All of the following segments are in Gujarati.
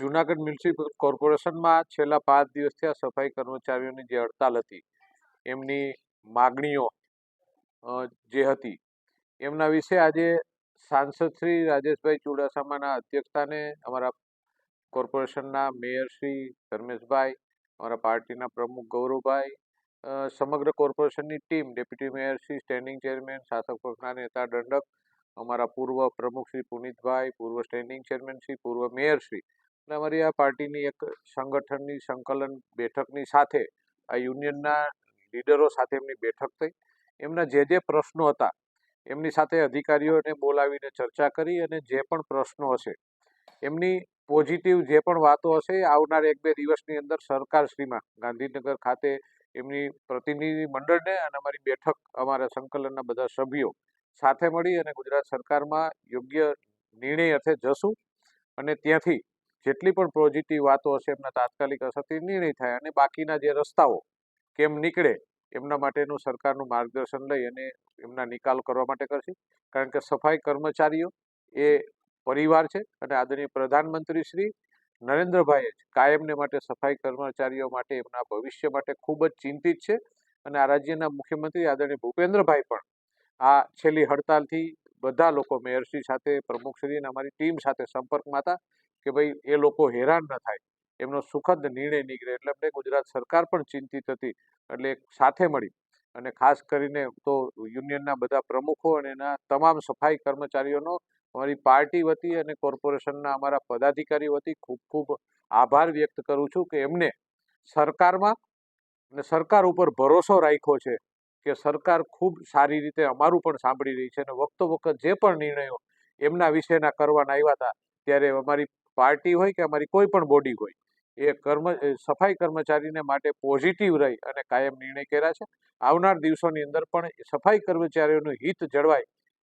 જુનાગઢ મ્યુનિસિપલ કોર્પોરેશનમાં છેલ્લા પાંચ દિવસથી આ સફાઈ કર્મચારીઓની જે હડતાલ હતી, એમની માગણીઓ જે હતી, એમના વિશે આજે સાંસદ શ્રી રાજેશભાઈ ચુડાસમાના અધ્યક્ષસ્થાને અમારા કોર્પોરેશનના મેયર શ્રી ધર્મેશભાઈ, અમારા પાર્ટીના પ્રમુખ ગૌરવભાઈ સમગ્ર કોર્પોરેશનની team, deputy mayor Shri, standing chairman, શાસક પક્ષના નેતા, દંડક, અમારા પૂર્વ પ્રમુખ શ્રી પુનિતભાઈ, પૂર્વ સ્ટેન્ડિંગ ચેરમેન શ્રી, પૂર્વ મેયર શ્રી અને અમારી આ પાર્ટીની એક સંગઠનની સંકલન બેઠકની સાથે, આ યુનિયનના લીડરો સાથે એમની બેઠક થઈ. એમના જે જે પ્રશ્નો હતા, એમની સાથે અધિકારીઓને બોલાવીને ચર્ચા કરી અને જે પણ પ્રશ્નો હશે, એમની પોઝિટિવ જે પણ વાતો હશે આવનાર એક બે દિવસની અંદર સરકારશ્રીમાં ગાંધીનગર ખાતે એમની પ્રતિનિધિ મંડળને અને અમારી બેઠક, અમારા સંકલનના બધા સભ્યો સાથે મળી અને ગુજરાત સરકારમાં યોગ્ય નિર્ણય અર્થે જશું અને ત્યાંથી જેટલી પણ પોઝિટિવ વાતો હશે, એમના તાત્કાલિક અસરથી નિર્ણય થાય અને બાકીના જે રસ્તાઓ કેમ નીકળે, એમના માટેનું સરકારનું માર્ગદર્શન લઈ અને એમના નિકાલ કરવા માટે કરશે. કારણ કે સફાઈ કર્મચારીઓ એ પરિવાર છે અને આદરણીય પ્રધાનમંત્રી શ્રી નરેન્દ્રભાઈએ કાયમને માટે, સફાઈ કર્મચારીઓ માટે, એમના ભવિષ્ય માટે ખૂબ જ ચિંતિત છે. અને આ રાજ્યના મુખ્યમંત્રી આદરણીય ભૂપેન્દ્રભાઈ પણ આ છેલ્લી હડતાલથી બધા લોકો મેયરશ્રી સાથે, પ્રમુખશ્રી અને અમારી ટીમ સાથે સંપર્કમાં હતા. કે ભાઈ, એ લોકો હેરાન ન થાય. એમનો સુખદ નિર્ણય નીકળે. એટલે અમને ગુજરાત સરકાર પણ ચિંતિત હતી. એટલે સાથે મળી. અને ખાસ કરીને તો યુનિયનના બધા પ્રમુખો અને એના તમામ સફાઈ કર્મચારીઓનો અમારી પાર્ટી વતી અને કોર્પોરેશનના અમારા પદાધિકારીઓ વતી ખૂબ ખૂબ આભાર વ્યક્ત કરું છું કે એમને સરકારમાં અને સરકાર ઉપર ભરોસો રાખ્યો છે કે સરકાર ખૂબ સારી રીતે અમારું પણ સાંભળી રહી છે અને વખતો વખત જે પણ નિર્ણયો એમના વિશેના કરવાના આવ્યા હતા, ત્યારે અમારી પાર્ટી હોય કે અમારી કોઈ પણ બોડી હોય એ કર્મ સફાઈ કર્મચારીને માટે પોઝિટિવ રહી અને કાયમ નિર્ણય કર્યા છે. આવનાર દિવસોની અંદર પણ સફાઈ કર્મચારીઓનું હિત જળવાય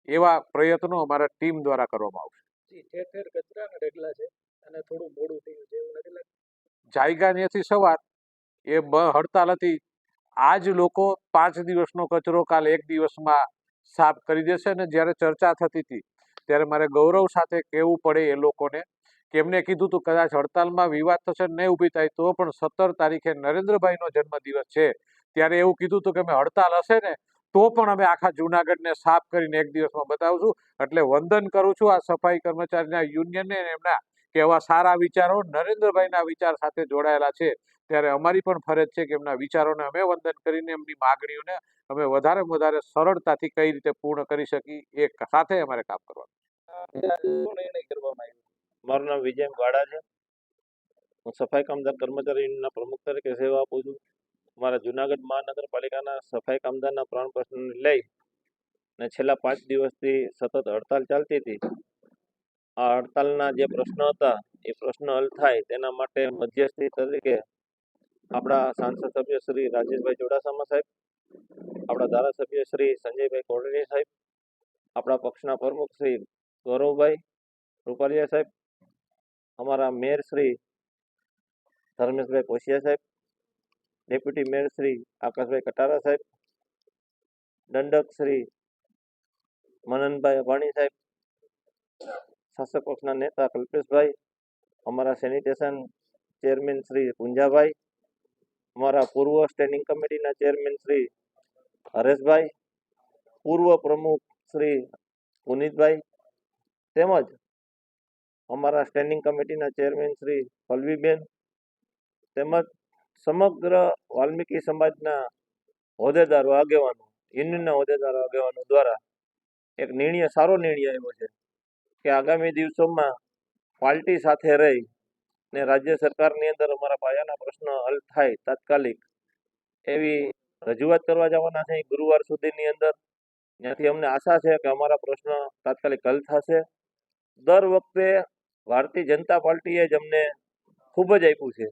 એવા પ્રયત્નો અમારા ટીમ દ્વારા કરવામાં આવશે. જી, એવું નથી સવાર એ હડતાલ હતી. આજ લોકો પાંચ દિવસનો કચરો કાલ એક દિવસમાં સાફ કરી દેશે અને જ્યારે ચર્ચા થતી હતી ત્યારે મારે ગૌરવ સાથે કહેવું પડે એ લોકોને એમને કીધું હતું કદાચ હડતાલમાં વિવાદ થશે નહીં ઊભી થાય તો પણ સત્તર તારીખે નરેન્દ્રભાઈનો જન્મદિવસ છે. ત્યારે એવું કીધું હતું કે અમે હડતાલ હશે ને, તો પણ અમે આખા જૂનાગઢને સાફ કરીને એક દિવસમાં બતાવશું. એટલે વંદન કરું છું આ સફાઈ કર્મચારીના યુનિયનને એમના કે એવા સારા વિચારો નરેન્દ્રભાઈના વિચાર સાથે જોડાયેલા છે. ત્યારે અમારી પણ ફરજ છે કે એમના વિચારોને અમે વંદન કરીને એમની માગણીઓને અમે વધારે વધારે સરળતાથી કઈ રીતે પૂર્ણ કરી શકીએ એ સાથે અમારે કામ કરવાનું કરવામાં આવ્યો. મારું નામ વિજય વાડા છે. હું સફાઈ કામદાર કર્મચારી યુનિયનના પ્રમુખ તરીકે સેવા આપું છું. મારા જુનાગઢ મહાનગરપાલિકાના સફાઈ કામદારના ત્રણ પ્રશ્નને લઈ ને છેલ્લા પાંચ દિવસથી સતત હડતાલ ચાલતી હતી. આ હડતાલના જે પ્રશ્નો હતા, એ પ્રશ્નો હલ થાય તેના માટે મધ્યસ્થી તરીકે આપણા સાંસદ સભ્ય શ્રી રાજેશભાઈ ચુડાસમા સાહેબ, આપણા ધારાસભ્ય શ્રી સંજયભાઈ કોટડી સાહેબ, આપણા પક્ષના પ્રમુખ શ્રી ગૌરવભાઈ રૂપાલિયા સાહેબ અમારા મેયર શ્રી ધર્મેશભાઈ કોશિયા સાહેબ ડેપ્યુટી મેયર શ્રી આકાશભાઈ કટારા સાહેબ દંડક શ્રી મનનભાઈ અભાણી સાહેબ શાસક પક્ષના નેતા કલ્પેશભાઈ અમારા સેનિટેશન ચેરમેન શ્રી પુંજાભાઈ અમારા પૂર્વ સ્ટેન્ડિંગ કમિટીના ચેરમેન શ્રી હરેશભાઈ પૂર્વ પ્રમુખ શ્રી પુનિતભાઈ તેમજ અમારા સ્ટેન્ડિંગ કમિટીના ચેરમેન શ્રી પલ્વીબેન તેમજ સમગ્ર વાલ્મીકી સમાજના હોદ્દેદારો, આગેવાનો યુનિયનના હોદ્દેદારો, આગેવાનો દ્વારા એક નિર્ણય, સારો નિર્ણય આવ્યો છે કે આગામી દિવસોમાં પાર્ટી સાથે રહી ને રાજ્ય સરકારની અંદર અમારા પાયાના પ્રશ્નો હલ થાય તાત્કાલિક એવી રજૂઆત કરવા જવાના છે. ગુરુવાર સુધીની અંદર ત્યાંથી અમને આશા છે કે અમારા પ્રશ્નો તાત્કાલિક હલ થશે. દર વખતે ભારતીય જનતા પાર્ટીએ જ અમને ખૂબ જ આપ્યું છે.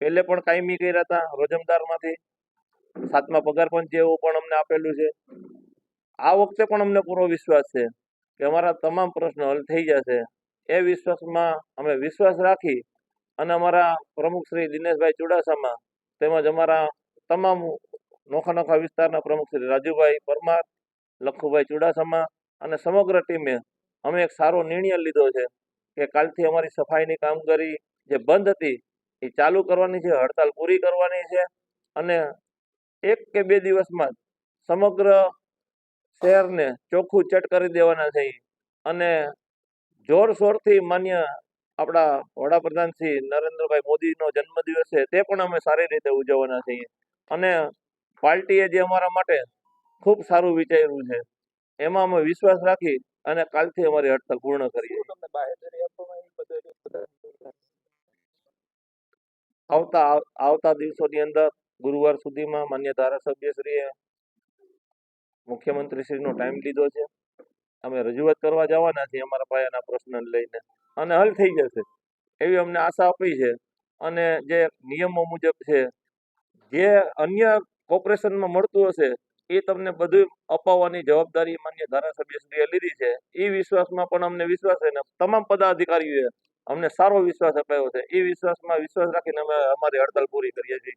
પહેલે પણ કાયમી કર્યા હતા રોજમદારમાંથી. સાતમા પગાર પંચ જેવું પણ અમને આપેલું છે. આ વખતે પણ અમને પૂરો વિશ્વાસ છે કે અમારા તમામ પ્રશ્નો હલ થઈ જશે. એ વિશ્વાસમાં અમે વિશ્વાસ રાખી અને અમારા પ્રમુખ શ્રી દિનેશભાઈ ચુડાસામાં તેમજ અમારા તમામ નોખા નોખા વિસ્તારના પ્રમુખ શ્રી રાજુભાઈ પરમાર, લખુભાઈ ચુડાસામાં અને સમગ્ર ટીમે અમે એક સારો નિર્ણય લીધો છે. કે કાલથી અમારી સફાઈની કામગીરી જે બંધ હતી, એ ચાલુ કરવાની છે, હડતાલ પૂરી કરવાની છે અને એક કે બે દિવસમાં સમગ્ર શહેરને ચોખ્ખું ચટ કરી દેવાના છે અને જોરશોરથી માન્ય આપણા વડાપ્રધાન શ્રી નરેન્દ્રભાઈ મોદીનો જન્મદિવસ છે, તે પણ અમે સારી રીતે ઉજવવાના છીએ. અને પાર્ટીએ જે અમારા માટે ખૂબ સારું વિચાર્યું છે, એમાં અમે વિશ્વાસ રાખી અને કાલથી અમારી હડતાલ પૂર્ણ કરીએ આવતા આવતા દિવસોની અંદર ગુરુવાર સુધીમાં માન્ય ધારાસભ્યશ્રીએ મુખ્યમંત્રીશ્રીનો ટાઈમ લીધો છે. અમે રજૂઆત કરવા જવાના છીએ અમારા પાયાના પ્રશ્નને લઈને. અને હલ થઈ જશે. એવી અમને આશા આપી છે. અને જે નિયમો મુજબ છે જે અન્ય કોર્પોરેશનમાં મળતું હશે એ તમને બધું અપાવવાની જવાબદારી માન્ય ધારાસભ્યશ્રીએ લીધી છે. એ વિશ્વાસમાં પણ અમને વિશ્વાસ છે ને તમામ પદાધિકારીઓએ અમને સારો વિશ્વાસ અપાયો છે. એ વિશ્વાસમાં વિશ્વાસ રાખીને અમે અમારી હડતાલ પૂરી કરીએ છીએ.